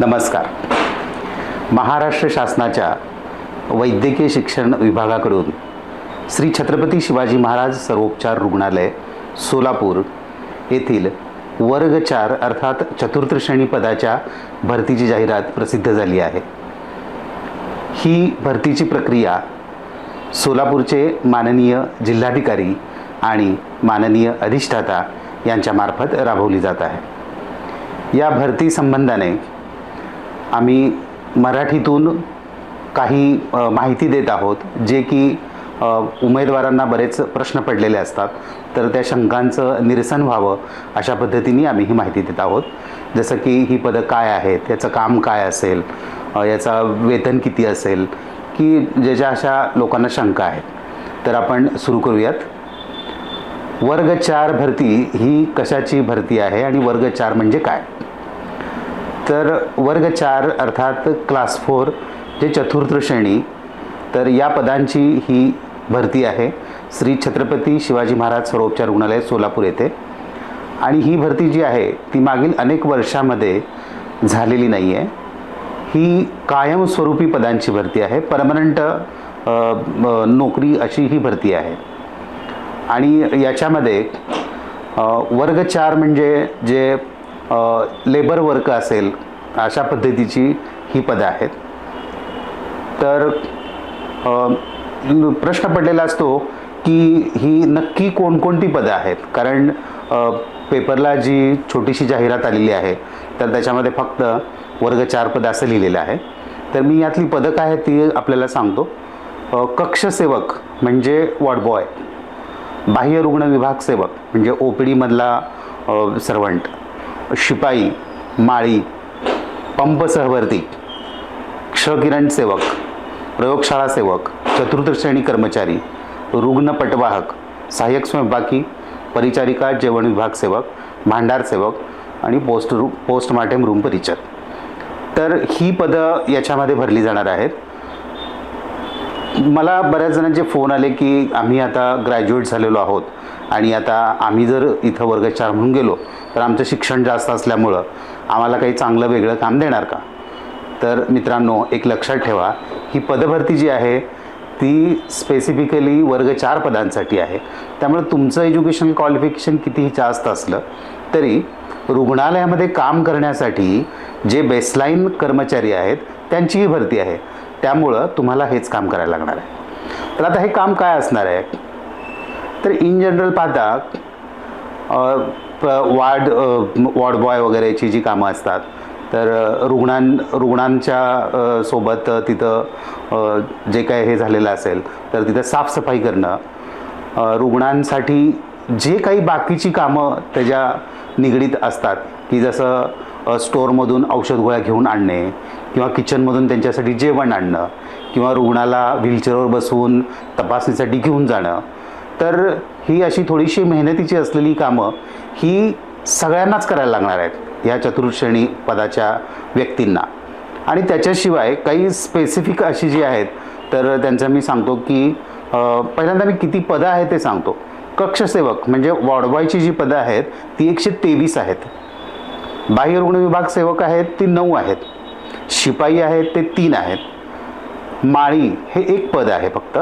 नमस्कार. महाराष्ट्र शासनाच्या वैद्यकीय शिक्षण विभागाकडून श्री छत्रपती शिवाजी महाराज सर्वोपचार रुग्णालय सोलापूर येथील वर्ग चार अर्थात चतुर्थ श्रेणी पदाच्या भरतीची जाहिरात प्रसिद्ध झाली आहे. ही भरतीची प्रक्रिया सोलापूरचे माननीय जिल्हाधिकारी आणि माननीय अधिष्ठाता यांच्यामार्फत राबवली जात आहे. या भरती संबंधाने आम्ही मराठीतून काही माहिती देत आहोत जे की उमेदवारांना बरेच प्रश्न पडलेले असतात. तर त्या शंकांचं निरसन व्हावं अशा पद्धतीने आम्ही ही माहिती देत आहोत. जसं की ही पदं काय आहेत याचं काम काय असेल याचा वेतन किती असेल की ज्याच्या अशा लोकांना शंका आहेत. तर आपण सुरू करूयात. वर्ग चार भरती ही कशाची भरती आहे आणि वर्ग चार म्हणजे काय? तर वर्ग चार अर्थात क्लास फोर जे चतुर्थ श्रेणी तर या पदांची ही भरती आहे. श्री छत्रपती शिवाजी महाराज सर्वोपचार रुग्णालय सोलापूर येथे. आणि ही भरती जी आहे ती मागील अनेक वर्षामध्ये झालेली नाही आहे ही कायमस्वरूपी पदांची भरती आहे. परमनंट नोकरी अशी ही भरती आहे. आणि याच्यामध्ये वर्ग चार म्हणजे जे लेबर वर्क असेल अशा पद्धतीची ही पदं आहेत. तर प्रश्न पडलेला असतो की ही नक्की कोणकोणती पदं आहेत? कारण पेपरला जी छोटीशी जाहिरात आलेली आहे तर त्याच्यामध्ये फक्त वर्ग चार पदं असं लिहिलेलं आहे. तर मी यातली पदं काय आहेत ती आपल्याला सांगतो. कक्षसेवक म्हणजे वॉडबॉय बाह्य रुग्ण विभाग सेवक म्हणजे ओ पी डीमधला सर्वंट शिपाई माळी पंप सहवर्ती क्षकिरण सेवक प्रयोगशाळा सेवक चतुर्थ श्रेणी कर्मचारी रुग्ण पटवाहक सहाय्यक स्वयंपाकी परिचारिका जेवण विभाग सेवक भांडार सेवक आणि पोस्ट रू पोस्टमार्टम रूम परिचर. तर ही पदं याच्यामध्ये भरली जाणार आहेत. मला बऱ्याच जणांचे फोन आले की आम्ही आता ग्रॅज्युएट झालेलो आहोत. आणि आता आम्ही जर इथं वर्गचार म्हणून गेलो तर आमचं शिक्षण जास्त असल्यामुळं आम्हाला काही चांगलं वेगळं काम देणार का? तर मित्रांनो एक लक्षात ठेवा ही पदभरती जी आहे ती स्पेसिफिकली वर्ग चार पदांसाठी आहे. त्यामुळे तुमचं एज्युकेशन क्वालिफिकेशन कितीही जास्त असलं तरी रुग्णालयामध्ये काम करण्यासाठी जे बेसलाईन कर्मचारी आहेत त्यांचीही भरती आहे. त्यामुळं तुम्हाला हेच काम करायला लागणार आहे. तर आता हे काम काय असणार आहे? तर इन जनरल पाहता वार्ड वॉर्ड बॉय वगैरेची जी कामं असतात तर रुग्णां रुग्णांच्या सोबत तिथं जे काय हे झालेलं असेल तर तिथं साफसफाई करणं रुग्णांसाठी जे काही बाकीची कामं त्याच्या निगडीत असतात की जसं स्टोअरमधून औषध गोळ्या घेऊन आणणे किंवा किचनमधून त्यांच्यासाठी जेवण आणणं किंवा रुग्णाला व्हीलचेअरवर बसवून तपासणीसाठी घेऊन जाणं तर ही अशी थोडीशी मेहनतीची असलेली कामं ही सगळ्यांनाच करायला लागणार आहेत ह्या चतुर्श्रेणी पदाच्या व्यक्तींना. आणि त्याच्याशिवाय काही स्पेसिफिक अशी जी आहेत तर त्यांचं मी सांगतो की पहिल्यांदा मी किती पदं आहेत ते सांगतो. कक्षसेवक म्हणजे वॉर्डबॉयची जी पदं आहेत ती एकशे तेवीस आहेत. बाह्य रुग्ण विभाग सेवक आहेत ती नऊ आहेत. शिपाई आहेत ते तीन आहेत. माळी हे एक पद आहे फक्त.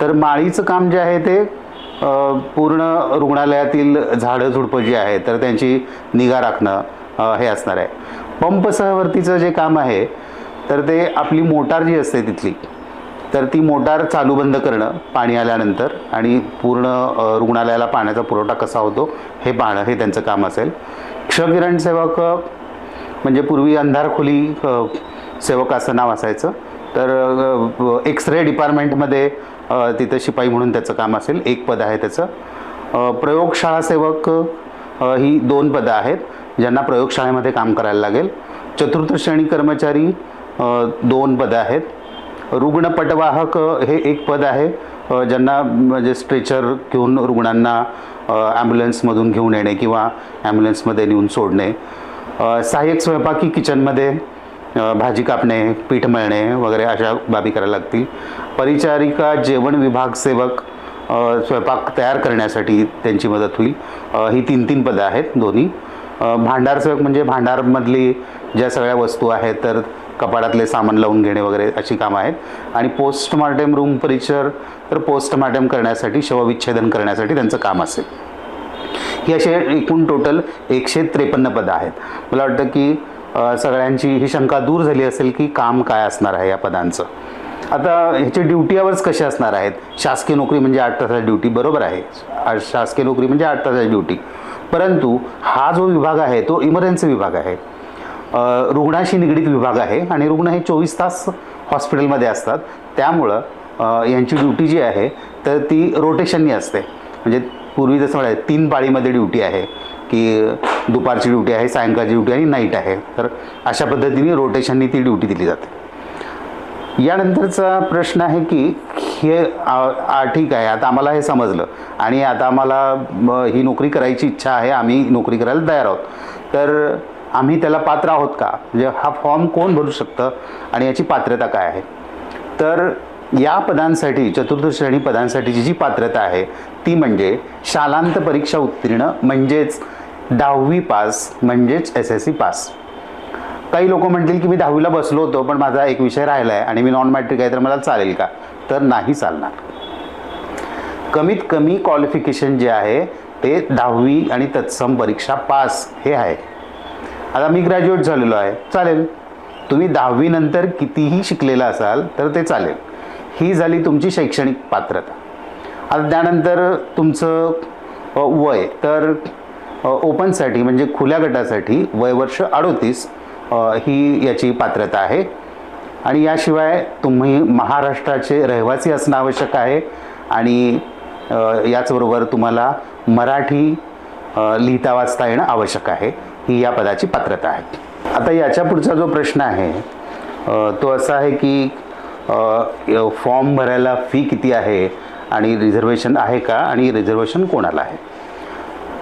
तर माळीचं काम जे आहे ते पूर्ण रुग्णालयातील झाडं झुडपं जी आहे तर त्यांची निगा राखणं हे असणार आहे. पंप सहवर्तीचं जे काम आहे तर ते आपली मोटार जी असते तिथली तर ती मोटार चालू बंद करणं पाणी आल्यानंतर आणि पूर्ण रुग्णालयाला पाण्याचा पुरवठा कसा होतो हे पाहणं हे त्यांचं काम असेल. क्षकिरण सेवक म्हणजे पूर्वी अंधारखोली सेवक असं नाव असायचं. तर एक्स रे डिपार्टमेंटमध्ये तिथं शिपाई म्हणून त्याचं काम असेल. एक पद आहे त्याचं. प्रयोगशाळा सेवक ही दोन पदं आहेत ज्यांना प्रयोगशाळेमध्ये काम करायला लागेल. चतुर्थ श्रेणी कर्मचारी दोन पदं आहेत. रुग्णपटवाहक हे एक पद आहे. ज्यांना म्हणजे स्ट्रेचर घेऊन रुग्णांना ॲम्ब्युलन्समधून घेऊन येणे किंवा ॲम्ब्युलन्समध्ये नेऊन सोडणे. सहाय्यक स्वयंपाकी किचनमध्ये भाजी कापणे पीठ मळणे वगैरे अशा बाबी करायला लागतील. परिचारिका जेवण विभाग सेवक स्वयंपाक तयार करण्यासाठी त्यांची मदत होईल. ही तीन तीन पदं आहेत दोन्ही. भांडारसेवक म्हणजे भांडारमधली ज्या सगळ्या वस्तू आहेत तर कपाडातले सामान लावून घेणे वगैरे अशी कामं आहेत. आणि पोस्टमार्टम रूम परिचर तर पोस्टमार्टम करण्यासाठी शवविच्छेदन करण्यासाठी त्यांचं काम असेल. ही असे एकूण टोटल एकशे त्रेपन्न पदं आहेत. मला वाटतं की सगळ्यांची ही शंका दूर झाली असेल की काम काय असणार आहे या पदांचं. आता ह्याचे ड्युटी आवर्स कसे असणार आहेत? शासकीय नोकरी म्हणजे आठ तासाची ड्युटी बरोबर आहे. शासकीय नोकरी म्हणजे आठ तासाची ड्युटी. परंतु हा जो विभाग आहे तो इमर्जन्सी विभाग आहे. रुग्णाशी निगडीत विभाग आहे आणि रुग्ण हे चोवीस तास हॉस्पिटलमध्ये असतात. त्यामुळं यांची ड्युटी जी आहे तर ती रोटेशननी असते. म्हणजे पूर्वी जसं म्हणाले तीन पाळीमध्ये ड्युटी आहे की दुपारची ड्युटी आहे सायंकाळची ड्युटी आणि नाईट आहे. तर अशा पद्धतीने रोटेशननी ती ड्युटी दिली जाते. यानंतरचा प्रश्न आहे की हे ठीक आहे आता आम्हाला हे समजलं. आणि आता आम्हाला ही नोकरी करायची इच्छा आहे आम्ही नोकरी करायला तयार आहोत. तर आम्ही त्याला पात्र आहोत का? म्हणजे हा फॉर्म कोण भरू शकतं? आणि याची पात्रता काय आहे? तर या पदांसाठी चतुर्थ श्रेणी पदांसाठीची जी पात्रता आहे ती म्हणजे शालांत परीक्षा उत्तीर्ण म्हणजेच दहावी पास म्हणजेच एस एस सी पास. काही लोक म्हणतील की मी दहावीला बसलो होतो पण माझा एक विषय राहिला आहे आणि मी नॉन मॅट्रिक आहे तर मला चालेल का? तर नाही चालणार. कमीत कमी क्वालिफिकेशन जे आहे ते दहावी आणि तत्सम परीक्षा पास हे आहे. आता मी ग्रॅज्युएट झालेलो आहे चालेल. तुम्ही दहावीनंतर कितीही शिकलेला असाल तर ते चालेल. ही झाली तुमची शैक्षणिक पात्रता. आता त्यानंतर तुमचं वय. तर ओपनसाठी म्हणजे खुल्या गटासाठी वयवर्ष अडोतीस ही याची पात्रता आहे. आणि याशिवाय तुम्ही महाराष्ट्राचे रहिवासी असणं आवश्यक आहे. आणि याचबरोबर तुम्हाला मराठी लिहिता वाचता येणं आवश्यक आहे. ही या पदाची पात्रता आहे. आता याच्या पुढचा जो प्रश्न आहे तो असा आहे की फॉर्म भरायला फी किती आहे आणि रिझर्वेशन आहे का आणि रिझर्वेशन कोणाला आहे?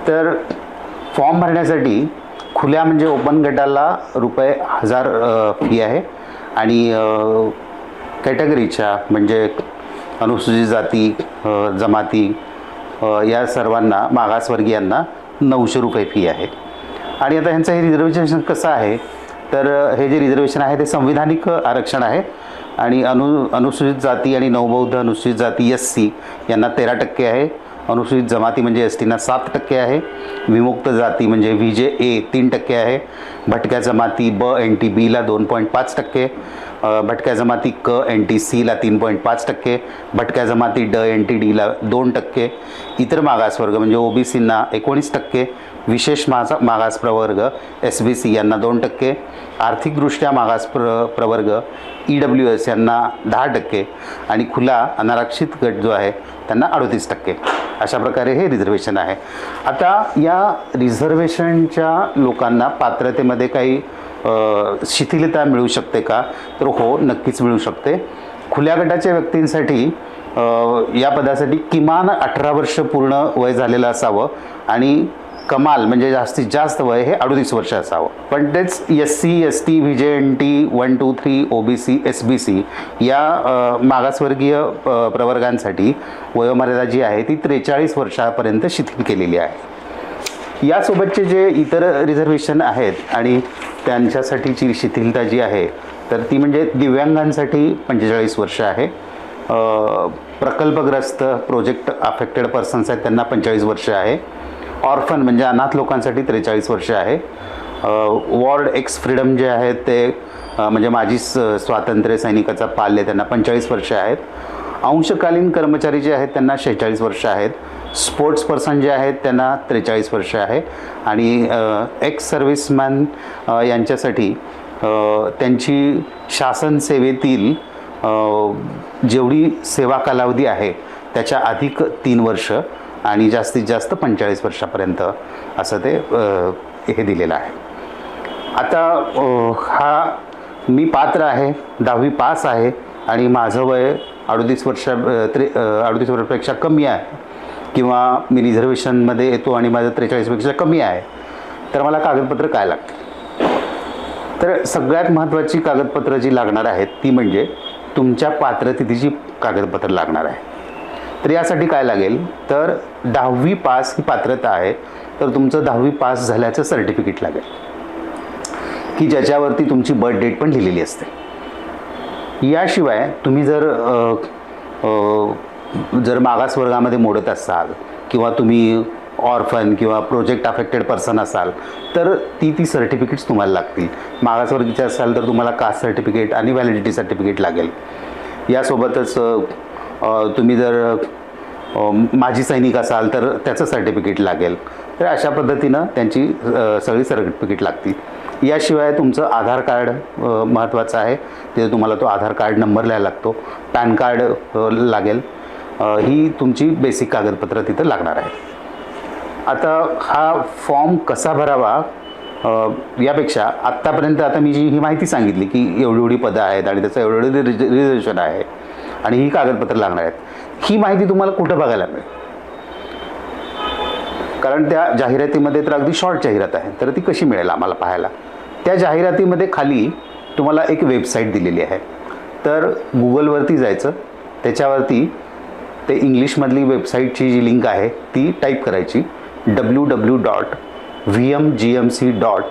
तर फॉर्म भरण्यासाठी खुल्या म्हणजे ओपन गटाला रुपये हजार फी आहे आणि कॅटेगरीच्या म्हणजे अनुसूचित जाती जमाती या सर्वांना मागासवर्गीयांना नऊशे रुपये फी आहे. आणि आता ह्यांचं हे रिझर्वेशन कसं आहे? तर हे जे रिझर्वेशन आहे ते संविधानिक आरक्षण आहे. आणि अनु अनुसूचित जाती आणि नवबौद्ध अनुसूचित जाती एस सी यांना तेरा टक्के आहे. अनुसूचित जमाती म्हणजे एस टीना सात टक्के आहे. विमुक्त जाती म्हणजे व्ही जे ए तीन टक्के आहे. भटक्या जमाती ब एन टी बीला दोन पॉईंट पाच टक्के. भटक्या जमाती क एन टी सीला तीन पॉईंट पाच टक्के भटक्या जमाती ड एन टी डीला दोन टक्के इतर मागासवर्ग म्हणजे ओ बी सींना एकोणीस टक्के विशेष मासा मागास प्रवर्ग एस बी सी यांना दोन टक्के आर्थिकदृष्ट्या मागास प्र प्रवर्ग ई डब्ल्यू एस यांना दहा टक्के आणि खुला अनारक्षित गट जो आहे त्यांना अडतीस टक्के. अशा प्रकारे हे रिझर्वेशन आहे. आता या रिझर्वेशनच्या लोकांना पात्रतेमध्ये काही शिथिलता मिळू शकते का? तर हो नक्कीच मिळू शकते. खुल्या गटाच्या व्यक्तींसाठी या पदासाठी किमान अठरा वर्ष पूर्ण वय झालेलं असावं आणि कमाल म्हणजे जास्तीत जास्त वय हे अडोतीस वर्ष असावं. पण तेच S C S T V J N T one two three O B C S B C या मागासवर्गीय प्रवर्गांसाठी वयोमर्यादा जी आहे ती त्रेचाळीस वर्षापर्यंत शिथिल केलेली आहे. यासोबतचे जे इतर रिझर्वेशन आहेत आणि त्यांच्यासाठीची शिथिलता जी आहे तर ती म्हणजे दिव्यांगांसाठी पंचेचाळीस वर्ष आहे. प्रकल्पग्रस्त प्रोजेक्ट अफेक्टेड पर्सन्स आहेत त्यांना पंचेचाळीस वर्ष आहे. ऑर्फन म्हणजे अनाथ लोकांसाठी त्रेचाळीस वर्ष आहे. वॉर्ड एक्स फ्रीडम जे आहेत ते म्हणजे माजी स स्वातंत्र्य सैनिकाचा पाल्य त्यांना पंचेचाळीस वर्ष आहेत. अंशकालीन कर्मचारी जे आहेत त्यांना शेहेचाळीस वर्ष आहेत. स्पोर्ट्स पर्सन जे आहेत त्यांना त्रेचाळीस वर्ष आहे. आणि एक्स सर्व्हिसमॅन यांच्यासाठी त्यांची शासन सेवेतील जेवढी सेवा कालावधी आहे त्याच्या अधिक तीन वर्ष आणि जास्तीत जास्त पंचेचाळीस वर्षापर्यंत असं ते हे दिलेलं आहे. आता हा मी पात्र आहे दहावी पास आहे आणि माझं वय अडतीस वर्षा त्रे अडतीस वर्षापेक्षा कमी आहे. किंवा मी रिझर्वेशनमध्ये येतो आणि माझं त्रेचाळीसपेक्षा कमी आहे तर मला कागदपत्र काय लागतं तर सगळ्यात महत्त्वाची कागदपत्रं जी लागणार आहेत ती म्हणजे तुमच्या पात्रतिथीची कागदपत्र लागणार आहे तर यासाठी काय लागेल? तर दहावी पास ही पात्रता आहे तर तुमचं दहावी पास झाल्याचं सर्टिफिकेट लागेल. की ज्याच्यावरती तुमची बर्थ डेट पण लिहिलेली असते. याशिवाय तुम्ही जर जर मागास वर्गामध्ये मोडत असाल किंवा तुम्ही ऑर्फन किंवा प्रोजेक्ट अफेक्टेड पर्सन असाल तर ती ती सर्टिफिकेट्स तुम्हाला लागतील. मागासवर्गीचे असाल तर तुम्हाला कास्ट सर्टिफिकेट आणि व्हॅलिडिटी सर्टिफिकेट लागेल. यासोबतच तुम्ही जर माजी सैनिक असाल तर त्याचं सर्टिफिकेट लागेल. तर अशा पद्धतीनं त्यांची सगळी सर्टिफिकेट लागतील. याशिवाय तुमचं आधार कार्ड महत्त्वाचं आहे. तिथे तुम्हाला तो आधार कार्ड नंबर लिहायला लागतो. पॅन कार्ड लागेल. ही तुमची बेसिक कागदपत्रं तिथं लागणार आहे आता हा फॉर्म कसा भरावा यापेक्षा आत्तापर्यंत आता मी जी ही माहिती सांगितली की एवढी एवढी पदं आहेत आणि त्याचं एवढं एवढं रिज रिझर्वेशन आहे आणि ही कागदपत्रं लागणार आहेत. ही माहिती तुम्हाला कुठं बघायला मिळेल? कारण त्या जाहिरातीमध्ये तर अगदी शॉर्ट जाहिरात आहे तर ती कशी मिळेल आम्हाला पाहायला? त्या जाहिरातीमध्ये खाली तुम्हाला एक वेबसाईट दिलेली आहे. तर गुगलवरती जायचं त्याच्यावरती ते इंग्लिशमधली वेबसाईटची जी लिंक आहे ती टाईप करायची. W W dot V M G M C dot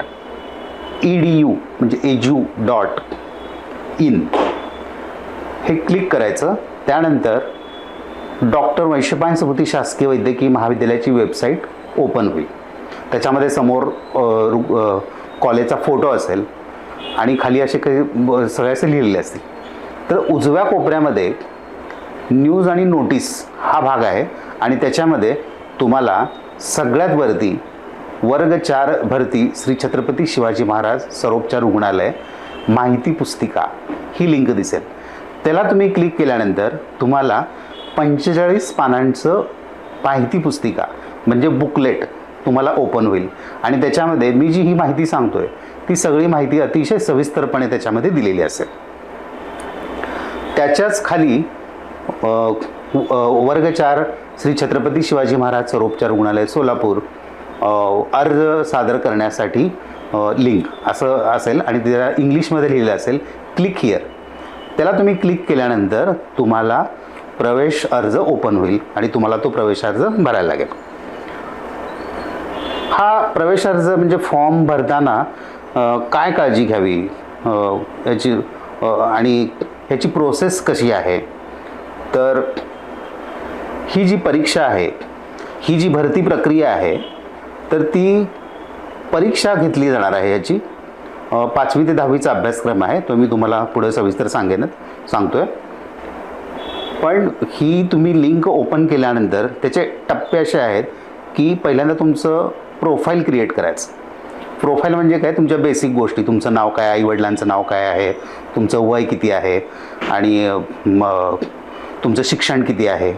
E D U म्हणजे एज्यू डॉट इन हे क्लिक करायचं. त्यानंतर डॉक्टर वैशपायन शासकीय वैद्यकीय महाविद्यालयाची वेबसाईट ओपन होईल. त्याच्यामध्ये समोर रु- कॉलेजचा फोटो असेल आणि खाली असे काही ब- सगळे असे लिहिलेले असतील. तर उजव्या कोपऱ्यामध्ये न्यूज आणि नोटीस हा भाग आहे. आणि त्याच्यामध्ये तुम्हाला सगळ्यात वरती वर्ग चार भरती श्री छत्रपती शिवाजी महाराज सरोपचार रुग्णालय माहिती पुस्तिका ही लिंक दिसेल. त्याला तुम्ही क्लिक केल्यानंतर तुम्हाला पंचेचाळीस पानांचं माहिती पुस्तिका म्हणजे बुकलेट तुम्हाला ओपन होईल. आणि त्याच्यामध्ये मी जी ही माहिती सांगतोय ती सगळी माहिती अतिशय सविस्तरपणे त्याच्यामध्ये दिलेली असेल. त्याच्याच खाली वर्ग चार श्री छत्रपती शिवाजी महाराज सरोपचार रुग्णालय सोलापूर. अर्ज सादर करण्यासाठी लिंक असं असेल आणि त्याला इंग्लिशमध्ये लिहिलं असेल क्लिक हिअर त्याला तुम्ही क्लिक केल्यानंतर तुम्हाला प्रवेश अर्ज ओपन होईल आणि तुम्हाला तो प्रवेश अर्ज भरायला लागेल. हा प्रवेश अर्ज म्हणजे फॉर्म भरताना काय काळजी घ्यावी? याची आणि ह्याची प्रोसेस कशी आहे? तर ही जी परीक्षा आहे ही जी भरती प्रक्रिया आहे तर ती परीक्षा घेतली जाणार आहे याची. पाचवी ते दहावीचा अभ्यासक्रम आहे तो मी तुम्हाला पुढे सविस्तर सांगेनच सांगतोय. पण ही तुम्ही लिंक ओपन केल्यानंतर त्याचे टप्पे असे आहेत की पहिल्यांदा तुमचं प्रोफाईल क्रिएट करायचं. प्रोफाईल म्हणजे काय? तुमच्या बेसिक गोष्टी तुमचं नाव काय आईवडिलांचं नाव काय आहे तुमचं वय किती आहे आणि मग तुमचं शिक्षण किती आहे?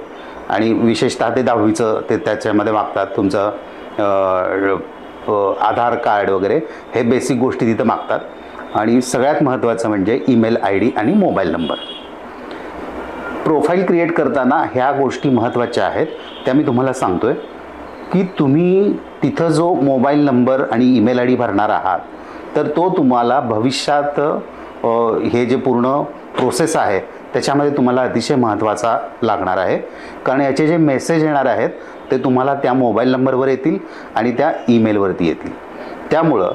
आणि विशेषतः ते दहावीचं ते त्याच्यामध्ये मागतात तुमचं आधार कार्ड वगैरे हे बेसिक गोष्टी तिथं मागतात. आणि सगळ्यात महत्त्वाचं म्हणजे ईमेल आय डी आणि मोबाईल नंबर. प्रोफाईल क्रिएट करताना ह्या गोष्टी महत्त्वाच्या आहेत. त्या मी तुम्हाला सांगतो आहे की तुम्ही तिथं जो मोबाईल नंबर आणि ईमेल आय डी भरणार आहात तर तो तुम्हाला भविष्यात हे जे पूर्ण प्रोसेस आहे त्याच्यामध्ये तुम्हाला अतिशय महत्त्वाचा लागणार आहे. कारण याचे जे मेसेज येणार आहेत ते तुम्हाला त्या मोबाईल नंबरवर येतील आणि त्या ईमेलवरती येतील. त्यामुळं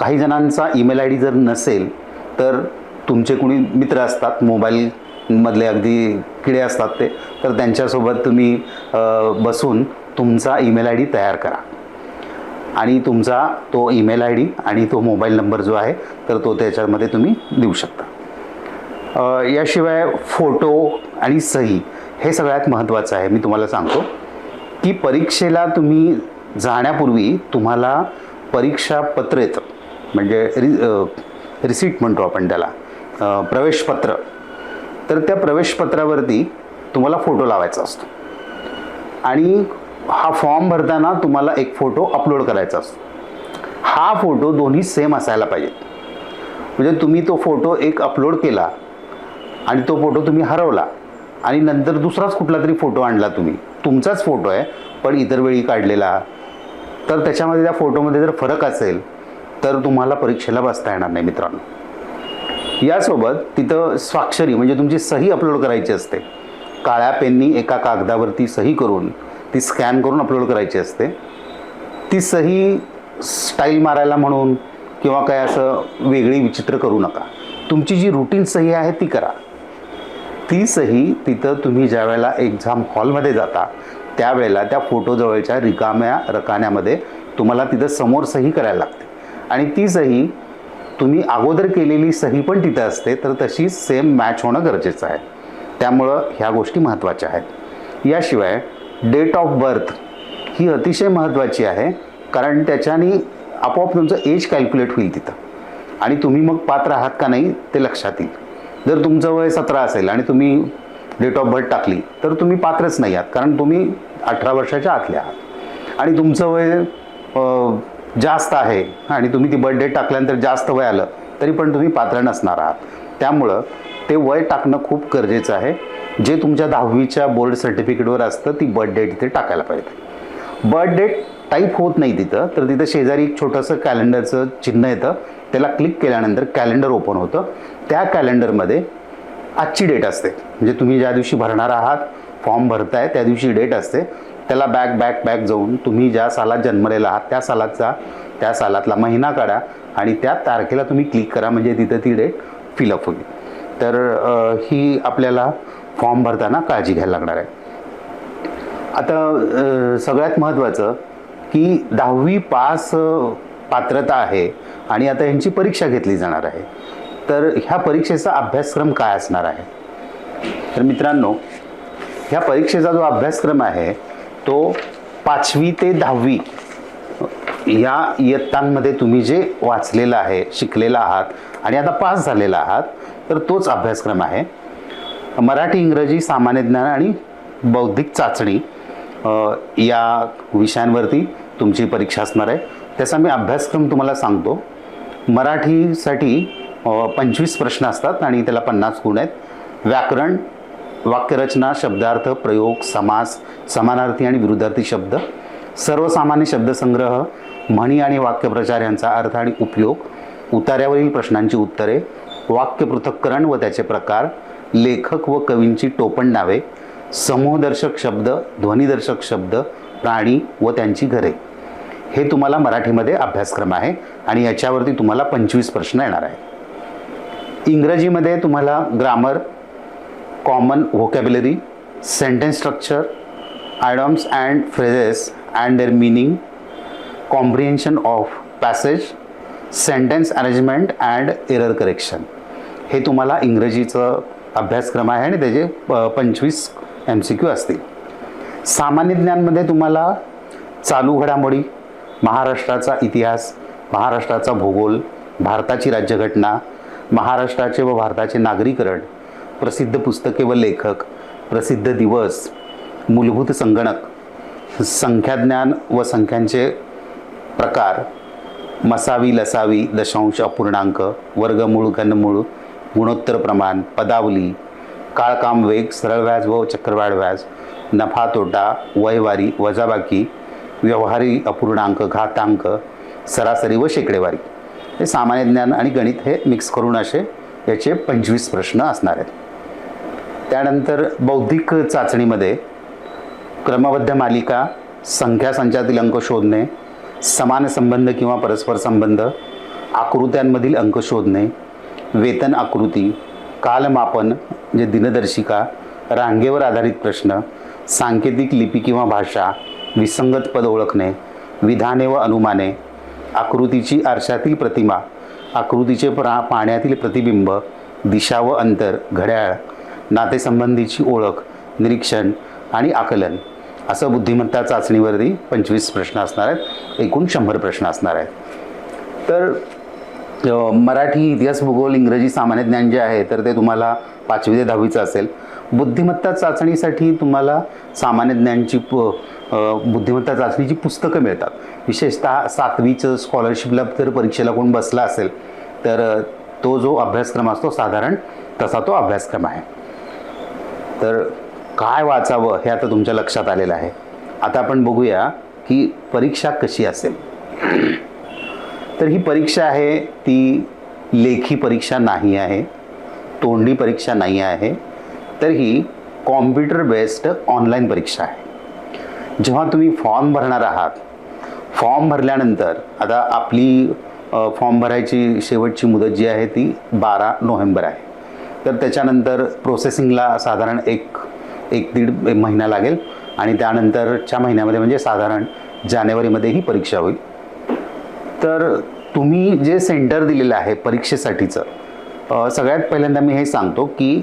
काही जणांचा ईमेल आय डी जर नसेल तर तुमचे कोणी मित्र असतात मोबाईलमधले अगदी किडे असतात ते तर त्यांच्यासोबत तुम्ही बसून तुमचा ईमेल आय डी तयार करा. आणि तुमचा तो ईमेल आय डी आणि तो मोबाईल नंबर जो आहे तर तो त्याच्यामध्ये तुम्ही देऊ शकता. याशिवाय फोटो आणि सही हे सगळ्यात महत्त्वाचं आहे. मी तुम्हाला सांगतो की परीक्षेला तुम्ही जाण्यापूर्वी तुम्हाला परीक्षा पत्रेत म्हणजे रि रिसिट म्हणतो आपण त्याला. प्रवेशपत्र. तर त्या प्रवेशपत्रावरती तुम्हाला फोटो लावायचा असतो. आणि हा फॉर्म भरताना तुम्हाला एक फोटो अपलोड करायचा असतो. हा फोटो दोन्ही सेम असायला पाहिजे. म्हणजे तुम्ही तो फोटो एक अपलोड केला आणि तो फोटो तुम्ही हरवला. आणि नंतर दुसराच कुठला तरी फोटो आणला तुम्ही. तुमचाच फोटो आहे पण इतर वेळी काढलेला. तर त्याच्यामध्ये त्या फोटोमध्ये जर फरक असेल तर तुम्हाला परीक्षेला बसता येणार नाही मित्रांनो. यासोबत तिथं स्वाक्षरी म्हणजे तुमची सही अपलोड करायची असते. काळ्या पेननी एका कागदावरती सही करून ती स्कॅन करून अपलोड करायची असते. ती सही स्टाईल मारायला म्हणून किंवा काय असं वेगळी विचित्र करू नका. तुमची जी रुटीन सही आहे ती करा. तीसही तिथं तुम्ही ज्या वेळेला एक्झाम हॉलमध्ये जाता त्यावेळेला त्या फोटोजवळच्या रिकाम्या रकान्यामध्ये तुम्हाला तिथं समोर सही करायला लागते. आणि ती सही तुम्ही अगोदर केलेली सही पण तिथं असते तर तशी सेम मॅच होणं गरजेचं आहे. त्यामुळं ह्या गोष्टी महत्त्वाच्या आहेत. याशिवाय डेट ऑफ बर्थ ही अतिशय महत्त्वाची आहे कारण त्याच्याने आपोआप तुमचं एज कॅल्क्युलेट होईल तिथं. आणि तुम्ही मग पात्र आहात का नाही ते लक्षात येईल. जर तुमचं वय सतरा असेल आणि तुम्ही डेट ऑफ बर्थ टाकली तर तुम्ही पात्रच नाही आहात कारण तुम्ही अठरा वर्षाच्या आतल्या आहात. आणि तुमचं वय जास्त आहे आणि तुम्ही ती बर्थ डेट टाकल्यानंतर जास्त वय आलं तरी पण तुम्ही पात्र नसणार आहात. त्यामुळं ते वय टाकणं खूप गरजेचं आहे. जे तुमच्या दहावीच्या बोर्ड सर्टिफिकेटवर असतं ती बर्थ डेट तिथे टाकायला पाहिजे. बर्थ डेट टाईप होत नाही तिथं तर तिथं शेजारी एक छोटंसं कॅलेंडरचं चिन्ह येतं. त्याला क्लिक केल्यानंतर कॅलेंडर ओपन होतं. त्या कॅलेंडरमध्ये आजची डेट असते. म्हणजे तुम्ही ज्या दिवशी भरणार आहात फॉर्म भरताय त्या दिवशी डेट असते. त्याला बॅक बॅक बॅक जाऊन तुम्ही ज्या सालात जन्मलेला आहात त्या सालाचा त्या सालातला महिना काढा आणि त्या तारखेला तुम्ही क्लिक करा. म्हणजे तिथं ती डेट फिलअप होईल. तर ही आपल्याला फॉर्म भरताना काळजी घ्यायला लागणार आहे. आता सगळ्यात महत्त्वाचं की दहावी पास पात्रता आहे आणि आता यांची परीक्षा घेतली जाणार आहे. तर ह्या परीक्षेचा अभ्यासक्रम काय असणार आहे? तर मित्रांनो ह्या परीक्षेचा जो अभ्यासक्रम आहे तो पाचवी ते दहावी या इयत्तांमध्ये तुम्ही जे वाचलेलं आहे शिकलेला आहात आणि आता पास झालेला आहात तर तोच अभ्यासक्रम आहे. मराठी इंग्रजी सामान्य ज्ञान आणि बौद्धिक चाचणी या विषयांवरती तुमची परीक्षा असणार आहे. त्याचा मी अभ्यासक्रम तुम्हाला सांगतो. मराठीसाठी पंचवीस प्रश्न असतात आणि त्याला पन्नास गुण आहेत. व्याकरण वाक्यरचना शब्दार्थ प्रयोग समास समानार्थी आणि विरुद्धार्थी शब्द सर्वसामान्य शब्दसंग्रह म्हणी आणि वाक्यप्रचार यांचा अर्थ आणि उपयोग उतार्यावरील प्रश्नांची उत्तरे वाक्य पृथक्करण व त्याचे प्रकार लेखक व कवींची टोपण नावे समूहदर्शक शब्द ध्वनिदर्शक शब्द प्राणी व त्यांची घरे. हे तुम्हाला मराठीमध्ये अभ्यासक्रम आहे आणि याच्यावरती तुम्हाला पंचवीस प्रश्न येणार आहे इंग्रजीमध्ये तुम्हाला grammar common vocabulary sentence structure idioms and phrases and their meaning comprehension of passage sentence arrangement and error correction हे तुम्हाला इंग्रजीचं अभ्यासक्रम आहे आणि त्याचे प- पंचवीस एम सी क्यू असतील. सामान्य ज्ञानमध्ये तुम्हाला चालू घडामोडी महाराष्ट्राचा इतिहास महाराष्ट्राचा भूगोल भारताची राज्यघटना महाराष्ट्राचे व भारताचे नागरीकरण प्रसिद्ध पुस्तके व लेखक प्रसिद्ध दिवस मूलभूत संगणक संख्याज्ञान व संख्यांचे प्रकार मसावी लसावी दशांश अपूर्णांक वर्गमूळ घनमूळ गुणोत्तर प्रमाण पदावली काळकाम वेग सरळ व्याज व चक्रवाढ व्याज नफा तोटा वयवारी वजाबाकी व्यवहारी अपूर्णांक घातांक सरासरी व शेकडेवारी. हे सामान्य ज्ञान आणि गणित हे मिक्स करून असे याचे पंचवीस प्रश्न असणार आहेत. त्यानंतर बौद्धिक चाचणीमध्ये क्रमबद्ध मालिका संख्या संचातील अंक शोधणे समान संबंध किंवा परस्पर संबंध आकृत्यांमधील अंक शोधणे वेतन आकृती कालमापन म्हणजे दिनदर्शिका रांगेवर आधारित प्रश्न सांकेतिक लिपी किंवा भाषा विसंगत पद ओळखणे विधाने व अनुमाने आकृतीची आरशातील प्रतिमा आकृतीचे प्रा पाण्यातील प्रतिबिंब दिशा व अंतर घड्याळ नातेसंबंधीची ओळख निरीक्षण आणि आकलन असं बुद्धिमत्ता चाचणीवरती पंचवीस प्रश्न असणार आहेत एकूण शंभर प्रश्न असणार आहेत. तर मराठी इतिहास भूगोल इंग्रजी सामान्य ज्ञान जे आहे तर ते तुम्हाला पाचवी ते दहावीचं असेल. बुद्धिमत्ता चाचणीसाठी तुम्हाला सामान्य ज्ञानची प बुद्धिमत्ता चाचणीची पुस्तकं मिळतात. विशेषतः सातवीचं स्कॉलरशिपला जर परीक्षेला कोण बसला असेल तर तो जो अभ्यासक्रम असतो साधारण तसा तो अभ्यासक्रम आहे. तर काय वाचावं हे आता तुमच्या लक्षात आलेलं आहे. आता आपण बघूया की परीक्षा कशी असेल. तर ही परीक्षा आहे ती लेखी परीक्षा नाही आहे तोंडी परीक्षा नाही आहे तर ही कॉम्प्युटर बेस्ड ऑनलाईन परीक्षा आहे. जेव्हा तुम्ही फॉर्म भरणार आहात फॉर्म भरल्यानंतर आता आपली फॉर्म भरायची शेवटची मुदत जी आहे ती बारा नोव्हेंबर आहे. तर त्याच्यानंतर प्रोसेसिंगला साधारण एक एक दीड महिना लागेल आणि त्यानंतरच्या महिन्यामध्ये म्हणजे साधारण जानेवारीमध्ये ही परीक्षा होईल. तर तुम्ही जे सेंटर दिलेलं आहे परीक्षेसाठीचं सगळ्यात पहिल्यांदा मी हे सांगतो की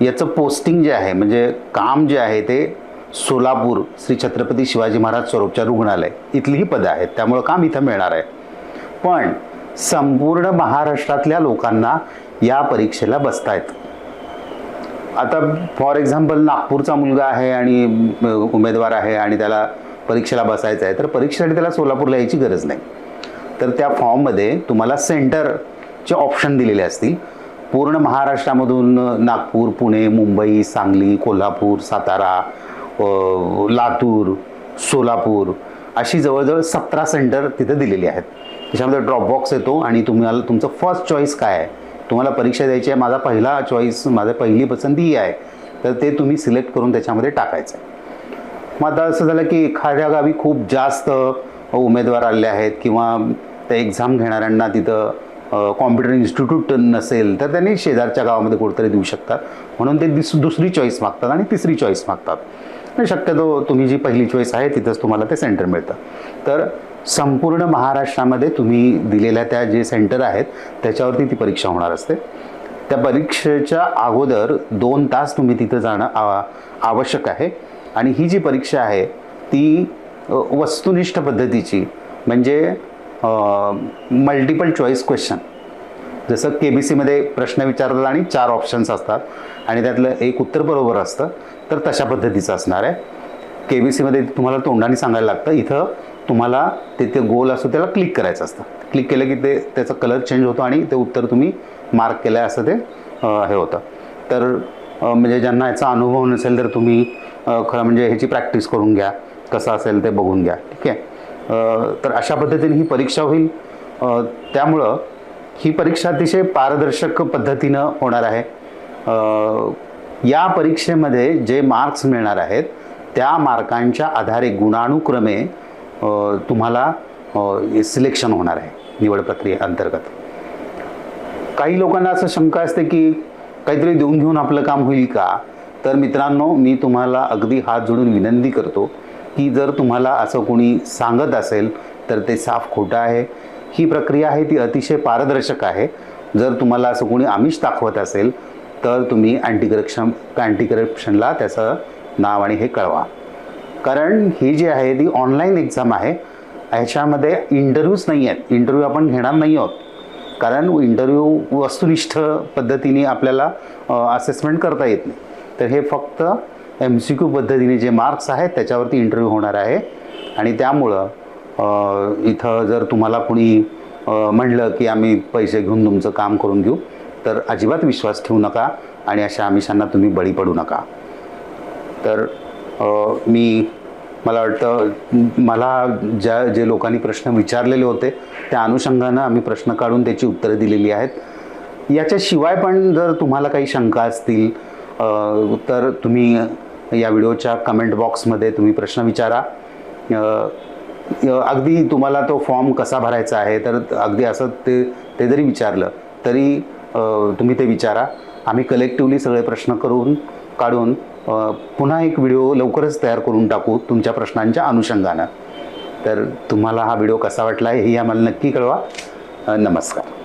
याचं पोस्टिंग जे आहे म्हणजे काम जे आहे ते सोलापूर श्री छत्रपती शिवाजी महाराज स्वरूपच्या रुग्णालय. इथली ही पदं आहेत त्यामुळं काम इथं मिळणार आहे. पण संपूर्ण महाराष्ट्रातल्या लोकांना या परीक्षेला बसतायत. आता फॉर एक्झाम्पल नागपूरचा मुलगा आहे आणि उमेदवार आहे आणि त्याला परीक्षेला बसायचं आहे तर परीक्षेसाठी त्याला सोलापूरला यायची गरज नाही. तर त्या फॉर्ममध्ये तुम्हाला सेंटरचे ऑप्शन दिलेले असतील. पूर्ण महाराष्ट्रामधून नागपूर पुणे मुंबई सांगली कोल्हापूर सातारा लातूर सोलापूर अशी जवळजवळ सतरा सेंटर तिथे दिलेली आहेत. त्याच्यामध्ये ड्रॉपबॉक्स येतो आणि तुम्हाला तुमचं फर्स्ट चॉईस काय आहे? तुम्हाला परीक्षा द्यायची आहे माझा पहिला चॉईस माझं पहिली पसंती ही आहे. तर ते तुम्ही सिलेक्ट करून त्याच्यामध्ये टाकायचं आहे. मग आता असं झालं की एखाद्या गावी खूप जास्त उमेदवार आले आहेत किंवा त्या एक्झाम घेणाऱ्यांना तिथं कॉम्प्युटर इन्स्टिट्यूट नसेल तर त्यांनी शेजारच्या गावामध्ये कुठेतरी देऊ शकतात. म्हणून ते दिस दुसरी चॉईस मागतात आणि तिसरी चॉईस मागतात. नाही शक्यतो तुम्ही जी पहिली चॉईस आहे तिथंच तुम्हाला ते सेंटर मिळतं. तर संपूर्ण महाराष्ट्रामध्ये तुम्ही दिलेल्या त्या जे सेंटर आहेत त्याच्यावरती ती परीक्षा होणार असते. त्या परीक्षेच्या अगोदर दोन तास तुम्ही तिथं जाणं आव- आवश्यक आहे. आणि ही जी परीक्षा आहे ती वस्तुनिष्ठ पद्धतीची म्हणजे मल्टिपल चॉईस क्वेश्चन जसं के बी सीमध्ये प्रश्न विचारतात आणि चार ऑप्शन्स असतात आणि त्यातलं एक उत्तर बरोबर असतं तर तशा पद्धतीचं असणार आहे. के बी सीमध्ये तुम्हाला तोंडाने सांगायला लागतं इथं तुम्हाला तिथे गोल असतो त्याला क्लिक करायचं असतं. क्लिक केलं की ते त्याचा कलर चेंज होतो आणि ते उत्तर तुम्ही मार्क केलं आहे असं ते हे होतं. तर म्हणजे ज्यांना याचा अनुभव नसेल तर तुम्ही खरं म्हणजे ह्याची प्रॅक्टिस करून घ्या. कसं असेल ते बघून घ्या. ठीक आहे? तर अशा पद्धतीने ही परीक्षा होईल. त्यामुळं ही परीक्षा अतिशय पारदर्शक पद्धतीनं होणार आहे. या परीक्षेमध्ये जे मार्क्स मिळणार आहेत त्या मार्कांच्या आधारे गुणानुक्रमे तुम्हाला सिलेक्शन होणार आहे निवड प्रक्रिये अंतर्गत. काही लोकांना असं शंका असते की काहीतरी देऊन घेऊन आपलं काम होईल का? तर मित्रांनो मी तुम्हाला अगदी हात जोडून विनंती करतो की जर तुम्हाला असं कोणी सांगत असेल तर ते साफ खोटं आहे. ही प्रक्रिया आहे ती अतिशय पारदर्शक आहे. जर तुम्हाला असं कोणी आमिष दाखवत असेल तर तुम्ही अँटी करप्शन अँटी करप्शनला त्याचं नाव आणि हे कळवा. कारण ही जी आहे ती ऑनलाईन एक्झाम आहे. ह्याच्यामध्ये इंटरव्ह्यूज नाही आहेत. इंटरव्ह्यू आपण घेणार नाही आहोत. कारण इंटरव्ह्यू वस्तुनिष्ठ पद्धतीने आपल्याला असेसमेंट करता येत नाही. तर हे फक्त एम सी क्यू पद्धतीने जे मार्क्स आहेत त्याच्यावरती इंटरव्ह्यू होणार आहे. आणि त्यामुळं इथं जर तुम्हाला कुणी म्हणलं की आम्ही पैसे घेऊन तुमचं काम करून घेऊ तर अजिबात विश्वास ठेवू नका आणि अशा आमिषांना तुम्ही बळी पडू नका. तर मी मला वाटतं मला ज्या जे लोकांनी प्रश्न विचारलेले होते त्या अनुषंगानं आम्ही प्रश्न काढून त्याची उत्तरं दिलेली आहेत. याच्याशिवाय पण जर तुम्हाला काही शंका असतील तर तुम्ही या व्हिडिओच्या कमेंट बॉक्समध्ये तुम्ही प्रश्न विचारा. अगदी तुम्हाला तो फॉर्म कसा भरायचा आहे तर अगदी असं ते ते जरी विचारलं तरी तुम्ही ते विचारा. आम्ही कलेक्टिवली सगळे प्रश्न करून काढून पुन्हा एक व्हिडिओ लवकरच तयार करून टाकू तुमच्या प्रश्नांच्या अनुषंगानं. तर तुम्हाला हा व्हिडिओ कसा वाटला हे आम्हाला नक्की कळवा. नमस्कार.